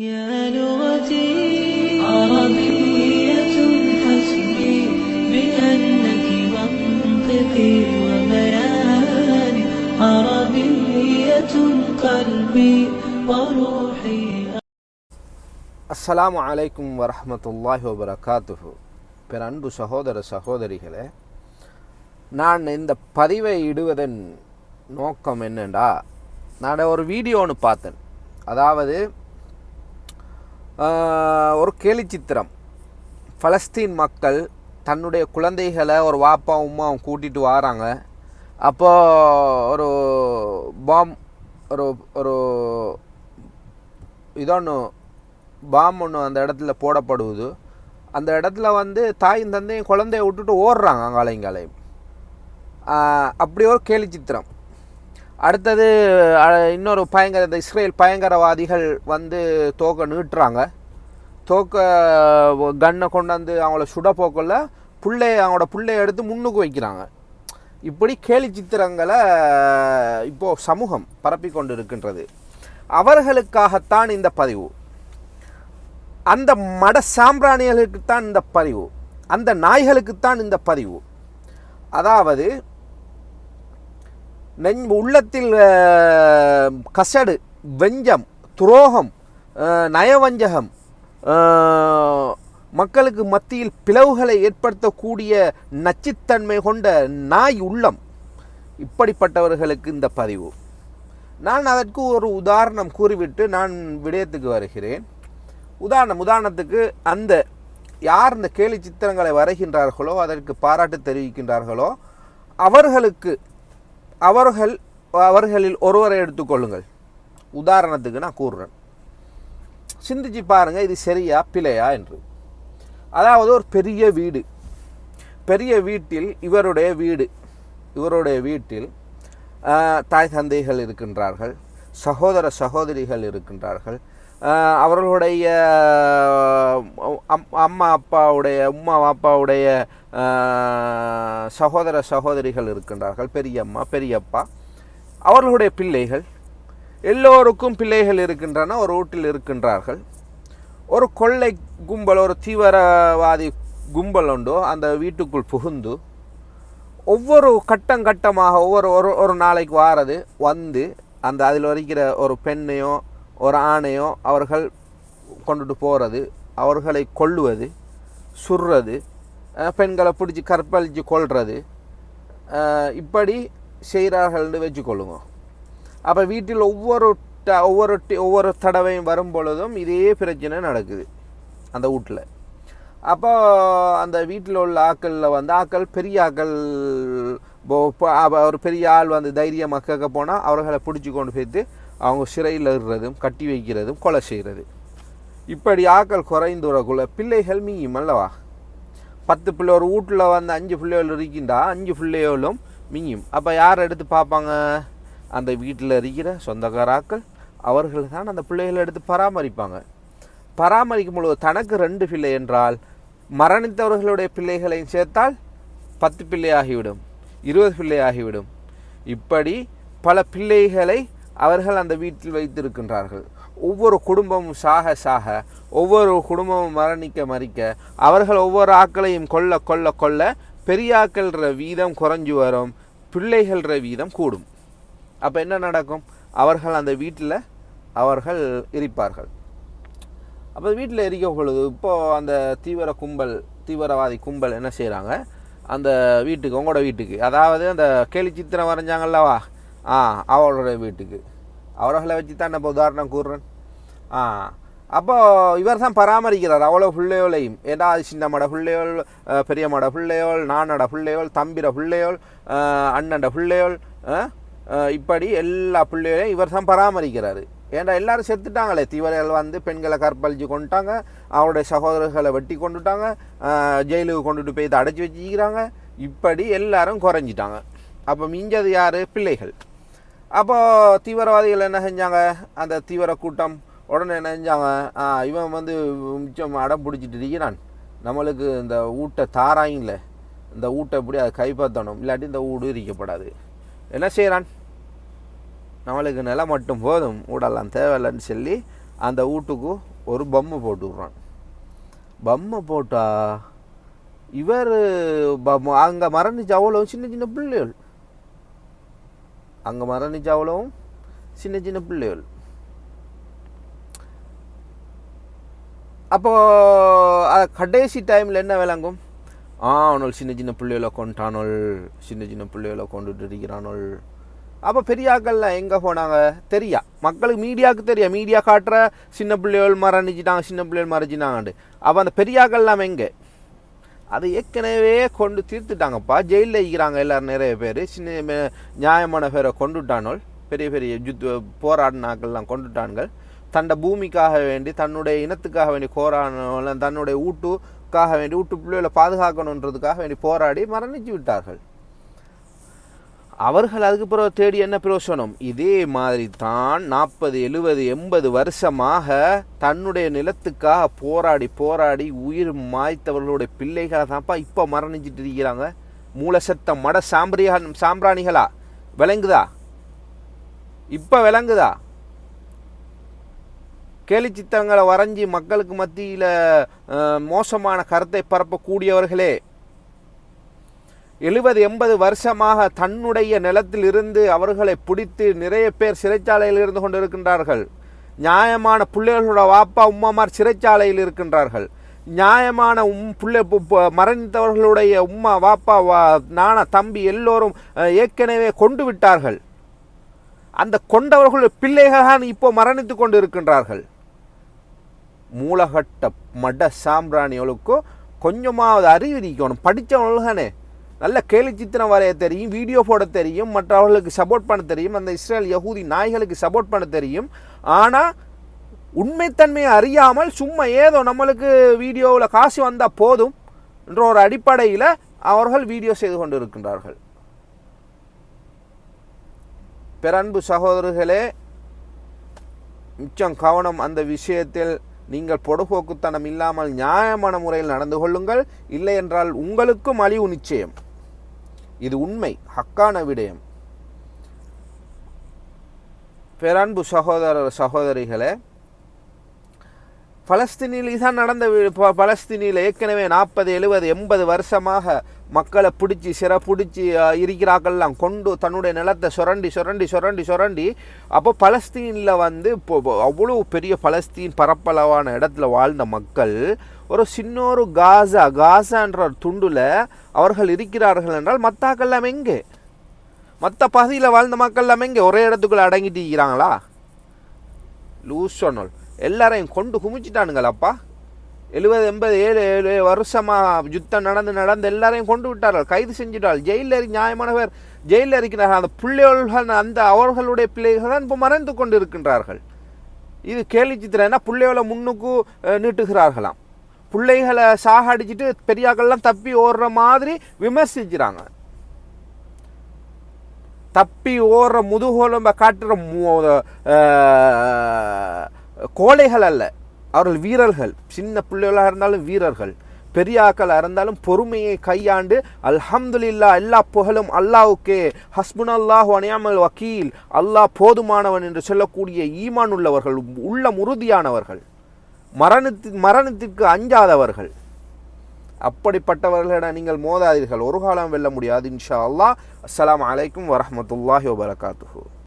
يا لغتي عربية حسبي بأنك منطقي وبياني عربية قلبي وروحي அஸ்ஸலாமு அலைக்கும் வரஹ்மத்துல்லாஹி வபரகாத்துஹு பிற அன்பு சகோதர சகோதரிகளே நான் இந்த பதிவை இடுவதன் நோக்கம் என்னென்றா நான் ஒரு வீடியோ ஒன்று பார்த்தேன் அதாவது ஆஹ், ஒரு கேலிச்சித்திரம். பலஸ்தீன் மக்கள் தன்னுடைய குழந்தைகளை ஒரு வாப்பா உமாவும் கூட்டிகிட்டு வராங்க. அப்போது ஒரு பாம் ஒரு ஒரு இதொன்று பாம் ஒன்று அந்த இடத்துல போடப்படுவது. அந்த இடத்துல வந்து தாயும் தந்தையும் குழந்தைய விட்டுட்டு ஓடுறாங்க அங்காலையும் அப்படி ஒரு கேலி சித்திரம் அடுத்தது இன்னொரு பயங்கர இந்த இஸ்ரேல் பயங்கரவாதிகள் வந்து தோக்க நீட்டுறாங்க. தோக்க கன்னை கொண்டாந்து அவங்கள சுட போக்கல பிள்ளைய அவங்களோட பிள்ளைய எடுத்து முன்னுக்கு வைக்கிறாங்க. இப்படி கேலி சித்திரங்களை இப்போது சமூகம் பரப்பி கொண்டு இருக்கின்றது அவர்களுக்காகத்தான் இந்த பதிவு. அந்த மட சாம்பிராணிகளுக்குத்தான் இந்த பதிவு. அந்த நாய்களுக்குத்தான் இந்த பதிவு. அதாவது நெஞ் உள்ளத்தில் கசடு வெஞ்சம் துரோகம் நயவஞ்சகம் மக்களுக்கு மத்தியில் பிளவுகளை ஏற்படுத்தக்கூடிய நச்சுத்தன்மை கொண்ட நாய் உள்ளம். இப்படிப்பட்டவர்களுக்கு இந்த பதிவு. நான் அதற்கு ஒரு உதாரணம் கூறிவிட்டு நான் விடயத்துக்கு வருகிறேன். உதாரணம் உதாரணத்துக்கு அந்த யார் இந்த கேலி சித்திரங்களை வரைகின்றார்களோ அதற்கு பாராட்டு தெரிவிக்கின்றார்களோ அவர்களுக்கு அவர்கள் அவர்களில் ஒருவரை எடுத்துக்கொள்ளுங்கள் உதாரணத்துக்கு நான் கூறுறேன். சிந்திச்சு பாருங்கள் இது சரியா பிழையா என்று. அதாவது ஒரு பெரிய வீடு. பெரிய வீட்டில் இவருடைய வீடு இவருடைய வீட்டில் தாய் தந்தைகள் இருக்கின்றார்கள் சகோதர சகோதரிகள் இருக்கின்றார்கள். அவர்களுடைய அம்மா அப்பாவுடைய உம்மா அப்பாவுடைய சகோதர சகோதரிகள் இருக்கின்றார்கள் பெரியம்மா பெரியப்பா அவர்களுடைய பிள்ளைகள் எல்லோருக்கும் பிள்ளைகள் இருக்கின்றன ஒரு வீட்டில் இருக்கின்றார்கள். ஒரு கொள்ளை கும்பல் ஒரு தீவிரவாதி கும்பல் உண்டோ அந்த வீட்டுக்குள் புகுந்து ஒவ்வொரு கட்டம் கட்டமாக ஒவ்வொரு ஒரு ஒரு நாளைக்கு வாரது வந்து அந்த அதில் வரைக்கிற ஒரு பெண்ணையோ ஒரு ஆணையோ அவர்கள் கொண்டுட்டு போகிறது அவர்களை கொள்ளுவது சுடுறது பெண்களை பிடிச்சி கற்பழித்து கொள்வது இப்படி செய்கிறார்கள்னு வச்சுக்கொள்ளுங்க. அப்போ வீட்டில் ஒவ்வொரு ட- ஒவ்வொரு டி- ஒவ்வொரு தடவையும் வரும் பொழுதும் இதே பிரச்சனை நடக்குது. அந்த வீட்டில் அப்போ அந்த வீட்டில் உள்ள ஆக்களில் வந்து ஆக்கள் பெரிய ஆக்கள் ஒரு பெரிய ஆள் வந்து தைரியமாக கேட்க போனால் அவர்களை பிடிச்சி கொண்டு போய்த்து அவங்க சிறையில் இடுறதும் கட்டி வைக்கிறதும் கொலை செய்கிறது இப்படி ஆக்கள் குறைந்து வரக்குள்ள பிள்ளைகள் மீயும் அல்லவா? பத்து பிள்ளை ஒரு வீட்டில் வந்து அஞ்சு பிள்ளைகள் இருக்கின்றா? அஞ்சு பிள்ளைகளும் மிஞ்சும் அப்போ யார் எடுத்து பார்ப்பாங்க? அந்த வீட்டில் இருக்கிற சொந்தக்காராக்கள் அவர்கள் தான் அந்த பிள்ளைகளை எடுத்து பராமரிப்பாங்க. பராமரிக்கும் பொழுது தனக்கு ரெண்டு பிள்ளை என்றால் மரணித்தவர்களுடைய பிள்ளைகளையும் சேர்த்தால் பத்து பிள்ளை ஆகிவிடும் இருபது பிள்ளை ஆகிவிடும் இப்படி பல பிள்ளைகளை அவர்கள் அந்த வீட்டில் வைத்திருக்கின்றார்கள். ஒவ்வொரு குடும்பமும் சாக சாக ஒவ்வொரு குடும்பமும் மரணிக்க மறிக்க அவர்கள் ஒவ்வொரு ஆக்களையும் கொல்ல கொல்ல கொல்ல பெரியாக்கள்ற வீதம் குறைஞ்சு வரும் பிள்ளைகள்ற வீதம் கூடும். அப்போ என்ன நடக்கும்? அவர்கள் அந்த வீட்டில் அவர்கள் இருப்பார்கள். அப்போ வீட்டில் எரிக்க பொழுது இப்போது அந்த தீவிர கும்பல் தீவிரவாதி கும்பல் என்ன செய்கிறாங்க அந்த வீட்டுக்கு உங்களோட வீட்டுக்கு. அதாவது அந்த கேலி சித்திரம் வரைஞ்சாங்கல்லவா ஆ அவளோட வீட்டுக்கு. அவர்களை வச்சு தான் நம்ம உதாரணம் கூறுறேன்? ஆ அப்போ இவர் தான் பராமரிக்கிறார். அவ்வளோ பிள்ளையோளையும் ஏன்னா அது சின்ன மட பிள்ளையோள் பெரிய மட பிள்ளையோள் நானட பிள்ளையோள் தம்பிர பிள்ளையோள் அண்ணண்ட பிள்ளையோள் இப்படி எல்லா பிள்ளைகளையும் இவர் தான் பராமரிக்கிறாரு. ஏன்டா எல்லாரும் செத்துட்டாங்களே? தீவிரர்கள் வந்து பெண்களை கற்பழிச்சு கொண்டுட்டாங்க. அவருடைய சகோதரர்களை வெட்டி கொண்டுட்டாங்க. ஜெயிலுக்கு கொண்டுட்டு போய் இதை அடைச்சி வச்சுக்கிறாங்க. இப்படி எல்லாரும் குறைஞ்சிட்டாங்க. அப்போ மிஞ்சது யார்? பிள்ளைகள். அப்போது தீவிரவாதிகள் என்ன செஞ்சாங்க? அந்த தீவிர கூட்டம் உடனே என்ன செஞ்சாங்க? இவன் வந்து மிச்சம் அடம் பிடிச்சிட்டு இருக்கிறான். நம்மளுக்கு இந்த ஊட்டை தாராயில்ல இந்த ஊட்டை எப்படி அதை கைப்பற்றணும்? இல்லாட்டி இந்த ஊடு இருக்கப்படாது என்ன செய்கிறான் நம்மளுக்கு நிலம் மட்டும் போதும் ஊடெல்லாம் தேவையில்லைன்னு சொல்லி அந்த வீட்டுக்கு ஒரு பொம்மை போட்டு விட்றான். பொம்மை போட்டால் இவர் அங்கே மரணிச்சு அவ்வளோ சின்ன சின்ன பிள்ளைகள். அங்கே மரணிச்சு அவ்வளவும் சின்ன சின்ன பிள்ளைகள். அப்போது கடைசி டைமில் என்ன விளங்கும்? ஆ அவனோள் சின்ன சின்ன பிள்ளைகளை கொண்டானோள் சின்ன சின்ன பிள்ளைகளை கொண்டுட்டு இருக்கிறானோள் அப்போ பெரியாக்கள்லாம் எங்கே போனாங்க? தெரியா. மக்களுக்கு மீடியாவுக்கு தெரியா? மீடியா காட்டுற சின்ன பிள்ளைகள் மரணிச்சிட்டாங்க சின்ன பிள்ளைகள் மறைச்சிட்டாங்கண்டு அப்போ அந்த பெரியாக்கள்லாம் எங்கே? அது ஏற்கனவே கொண்டு தீர்த்துட்டாங்கப்பா. ஜெயிலில் இருக்கிறாங்க எல்லோரும் நிறைய பேர். சின்ன நியாயமான பேரை கொண்டுட்டானோல் பெரிய பெரிய யுத்த போராடினாக்கள்லாம் கொண்டுட்டான்கள். தண்ட பூமிக்காக வேண்டி தன்னுடைய இனத்துக்காக வேண்டி போராடின தன்னுடைய ஊட்டுக்காக வேண்டி ஊட்டு பிள்ளைகளை பாதுகாக்கணுன்றதுக்காக வேண்டி போராடி மரணிச்சு விட்டார்கள். அவர்கள் அதுக்கு பிறகு தேடி என்ன பிரயோசனம்? இதே மாதிரி தான் நாற்பது எழுபது எண்பது வருஷமாக தன்னுடைய நிலத்துக்காக போராடி போராடி உயிர் மாய்த்தவர்களுடைய பிள்ளைகளை தான்ப்பா இப்போ மரணிச்சிட்டு இருக்கிறாங்க. மூலசத்த மட சாம்பிரியா சாம்பிராணிகளா? விளங்குதா? இப்போ விளங்குதா? கேலிச்சித்தங்களை வரைஞ்சி மக்களுக்கு மத்தியில் மோசமான கருத்தை பரப்பக்கூடியவர்களே எழுபது எண்பது வருஷமாக தன்னுடைய நிலத்தில் இருந்து அவர்களை பிடித்து நிறைய பேர் சிறைச்சாலையில் இருந்து கொண்டிருக்கின்றார்கள். நியாயமான பிள்ளைகளோட வாப்பா உம்மாமார் சிறைச்சாலையில் இருக்கின்றார்கள். நியாயமான உம் பிள்ளை மரணித்தவர்களுடைய உம்மா வாப்பா வா நானா தம்பி எல்லோரும் ஏற்கனவே கொண்டு விட்டார்கள். அந்த கொண்டவர்களுடைய பிள்ளைகள் தான் இப்போ மரணித்து கொண்டு இருக்கின்றார்கள் மூலகட்ட மட சாம்பிராணிகளுக்கும் கொஞ்சமாவது அறிவு இருக்கணும் படித்தவங்களுக்கு தானே நல்ல கேலி சித்திரம் வரைய தெரியும் வீடியோ போட தெரியும் மற்றவர்களுக்கு சப்போர்ட் பண்ண தெரியும் அந்த இஸ்ரேல் யகூதி நாய்களுக்கு சப்போர்ட் பண்ண தெரியும். ஆனால் உண்மைத்தன்மையை அறியாமல் சும்மா ஏதோ நம்மளுக்கு வீடியோவில் காசு வந்தால் போதும் என்ற ஒரு அடிப்படையில் அவர்கள் வீடியோ செய்து கொண்டு இருக்கின்றார்கள் பிறன்பு சகோதரர்களே மிச்சம் கவனம் அந்த விஷயத்தில் நீங்கள் பொடுபோக்குத்தனம் இல்லாமல் நியாயமான முறையில் நடந்து கொள்ளுங்கள். இல்லை என்றால் உங்களுக்கும் அழிவு நிச்சயம். இது உண்மை ஹக்கான விடயம். பேரன்பு சகோதரர் சகோதரிகளே பலஸ்தீனில் இதான் நடந்த வி- ப- பலஸ்தீனில் ஏற்கனவே நாற்பது எழுபது எண்பது வருஷமாக மக்களை பிடிச்சி சிறை பிடிச்சி இருக்கிறார்கள்லாம் இருக்கிறாக்கள்லாம் கொண்டு தன்னுடைய நிலத்தை சுரண்டி சுரண்டி சுரண்டி சுரண்டி அப்போ பலஸ்தீனில் வந்து இப்போ அவ்வளோ பெரிய பலஸ்தீன் பரப்பளவான இடத்துல வாழ்ந்த மக்கள் ஒரு சின்னொரு காசா காசான்ற ஒரு அவர்கள் இருக்கிறார்கள் என்றால் மத்தாக்கள்லாம் எங்கே? மற்ற பகுதியில் வாழ்ந்த மக்கள் எங்கே? ஒரே இடத்துக்குள்ள அடங்கிட்டு இருக்கிறாங்களா லூஸ் சொன்னோல் எல்லாரையும் கொண்டு குமிச்சிட்டானுங்களப்பா எழுபது எண்பது ஏழு ஏழு வருஷமாக யுத்தம் நடந்து நடந்து எல்லாரையும் கொண்டு விட்டார்கள். கைது செஞ்சிட்டார்கள் ஜெயிலில் நியாயமான பேர் ஜெயிலில் இருக்கிறார்கள் அந்த பிள்ளைகள் அந்த அவர்களுடைய பிள்ளைகள் தான் இப்போ மறைந்து கொண்டு இருக்கின்றார்கள் இது கேலி சித்திரம் என்ன? பிள்ளைகளை முன்னுக்கு நீட்டுகிறார்களாம். பிள்ளைகளை சாக அடிச்சுட்டு பெரியாக்கள்லாம் தப்பி ஓடுற மாதிரி விமர்சிக்கிறாங்க. தப்பி ஓடுற முதுகோலம்ப காட்டுற மு- கோழைகள் அல்ல. அவர்கள் வீரர்கள். சின்ன பிள்ளைகளாக இருந்தாலும் வீரர்கள். பெரியாக்களாக இருந்தாலும் பொறுமையை கையாண்டு அல்ஹம்துலில்லா எல்லா புகழும் அல்லாவுக்கே ஹஸ்புன் அல்லாஹ் அனியாமல் வக்கீல். அல்லாஹ் போதுமானவன் என்று சொல்லக்கூடிய ஈமான் உள்ளவர்கள் உள்ளம் உறுதியானவர்கள். மரணத்து மரணத்திற்கு அஞ்சாதவர்கள். அப்படிப்பட்டவர்களிடம் நீங்கள் மோதாதீர்கள். ஒரு காலம் வெல்ல முடியாது இன்ஷா அல்லாஹ். அஸ்லாம் அலைக்கும் வரமத்துல்லாஹி வபரகாத்துஹு.